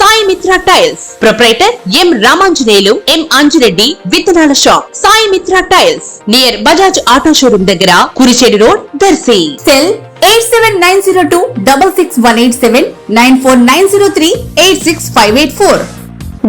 Sai Mitra tiles. Proprietor M Ramanjaneyulu M Anji Reddy విత్తనాల shop. Sai Mitra tiles. Near Bajaj auto showroom దగ్గర Kurichedu road Darsi. Cell eight seven nine zero two double six one eight seven nine four nine zero three eight six five eight four.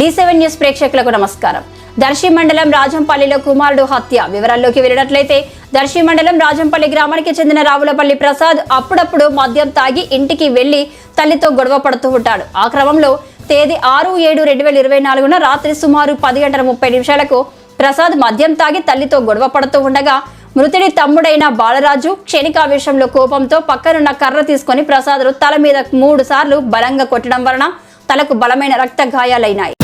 D seven news ప్రేక్షకులకు నమస్కారం. దర్శి మండలం రాజంపల్లిలో కుమారుడు హత్య. వివరాల్లోకి వెళ్ళినట్లయితే దర్శి మండలం రాజంపల్లి గ్రామానికి చెందిన రావులపల్లి ప్రసాద్ అప్పుడప్పుడు మద్యం తాగి ఇంటికి వెళ్ళి తల్లితో గొడవ పడుతూ ఉంటాడు. ఆ క్రమంలో తేదీ ఆరు ఏడు రెండు వేల ఇరవై నాలుగున రాత్రి సుమారు పది గంటల ముప్పై నిమిషాలకు ప్రసాద్ మద్యం తాగి తల్లితో గొడవ పడుతూ ఉండగా మృతుడి తమ్ముడైన బాలరాజు క్షణికావేశంలో కోపంతో పక్కనున్న కర్ర తీసుకొని ప్రసాద్ తల మీద మూడు సార్లు బలంగా కొట్టడం వలన తలకు బలమైన రక్త గాయాలైనాయి.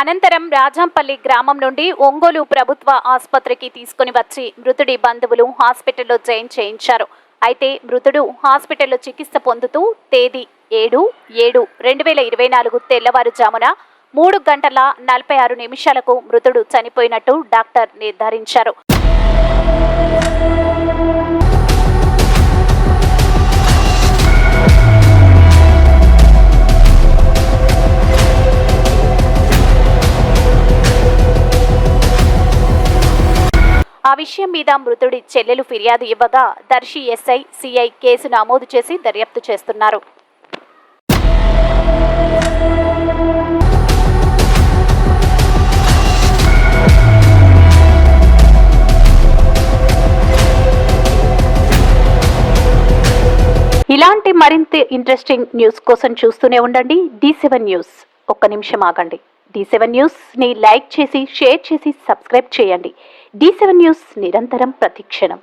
అనంతరం రాజంపల్లి గ్రామం నుండి ఒంగోలు ప్రభుత్వ ఆసుపత్రికి తీసుకుని వచ్చి మృతుడి బంధువులు హాస్పిటల్లో జైన్ చేయించారు. అయితే మృతుడు హాస్పిటల్లో చికిత్స పొందుతూ తేదీ ఏడు ఏడు రెండు వేల ఇరవై నాలుగు తెల్లవారుజామున మూడు గంటల నలభై ఆరు నిమిషాలకు మృతుడు చనిపోయినట్టు డాక్టర్ నిర్ధారించారు. ఆ విషయం మీద మృతుడి చెల్లెలు ఫిర్యాదు ఇవ్వగా దర్శి ఎస్ఐ సిఐ కేసు నమోదు చేసి దర్యాప్తు చేస్తున్నారు. ఇలాంటి మరింత ఇంట్రెస్టింగ్ న్యూస్ కోసం చూస్తూనే ఉండండి. D seven news. ఒక్క నిమిషం ఆగండి. డి సెవెన్ న్యూస్ని లైక్ చేసి షేర్ చేసి సబ్స్క్రైబ్ చేయండి. డి సెవెన్ న్యూస్ నిరంతరం ప్రతిక్షణం.